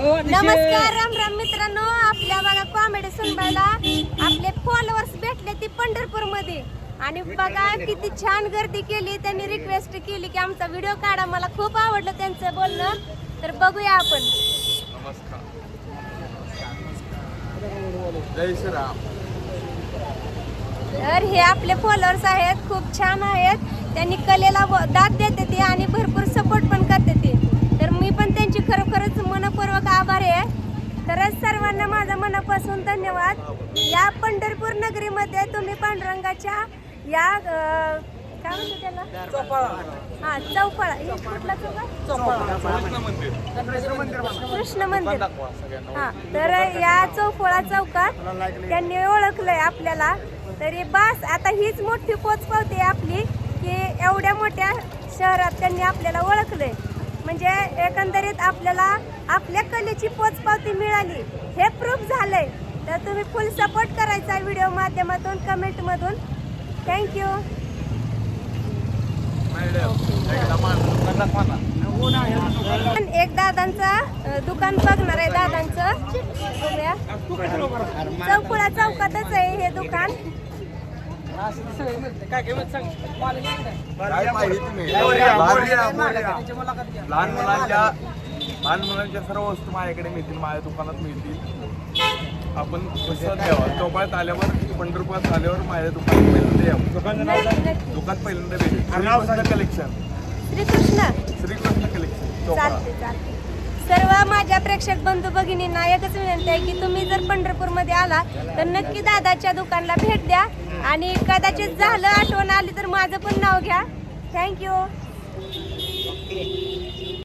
नमस्कार राम राम मित्रांनो. आपल्या बघा कॉमेडी सुनबाईला आपले फॉलोअर्स भेटले ती पंढरपूरमध्ये आणि बघा किती छान गर्दी केली त्यांनी रिक्वेस्ट केली की आमचा व्हिडिओ काढा. मला खूप आवडलं त्यांचं बोलणं. तर बघूया आपण. तर हे आपले फॉलोअर्स आहेत खूप छान आहेत. त्यांनी कलेला व- दाद देते ते आणि भरपूर सपोर्ट पण करते ते तर मी पण त्यांची खरोखरच मनपूर्वक आभार आहे खरंच सर्वांना माझा मनापासून धन्यवाद. या पंढरपूर नगरीमध्ये तुम्ही पांडुरंगाच्या या काय म्हणतो त्याला? हा चौफळा हे कुठला चौफळा कृष्ण मंदिर. कृष्ण मंदिर दाखवा सगळ्यांना. हा तर या चौफळा चौकात त्यांनी ओळखलंय आपल्याला. तरी बस आता हीच मोठी पोच पावते आपली की एवढ्या मोठ्या शहरात त्यांनी आपल्याला ओळखलंय. म्हणजे एकंदरीत आपल्याला आपल्या कलेची पोचपावती मिळाली. हे प्रूफ झालंय. तर तुम्ही फुल सपोर्ट करायचा व्हिडिओ माध्यमातून कमेंट मधून. थँक्यू पण एक दादांचा दुकान बघणार आहे दादांचं. चौकुळा चौकातच आहे हे दुकान. काय पाहिजे तुम्ही लहान लहान मुलांच्या लहान मुलांच्या सर्व वस्तू माझ्याकडे मिळतील माझ्या दुकानात मिळतील. आपण द्यावं चौपाळ्यात आल्यावर पंढरपुरात आल्यावर माझ्या दुकानात पहिल्यांदा यावं. दुकान पहिल्यांदा भेटेल. कलेक्शन श्रीकृष्ण श्रीकृष्ण. कलेक्शन चौपाळा. सर्व माझ्या प्रेक्षक बंधू भगिनींना एकच विनंती आहे की तुम्ही जर पंढरपूरमध्ये आला तर नक्की दादाच्या दुकानला भेट द्या. आणि कदाचित झालं आठवण आली तर माझं पण नाव घ्या. थँक्यू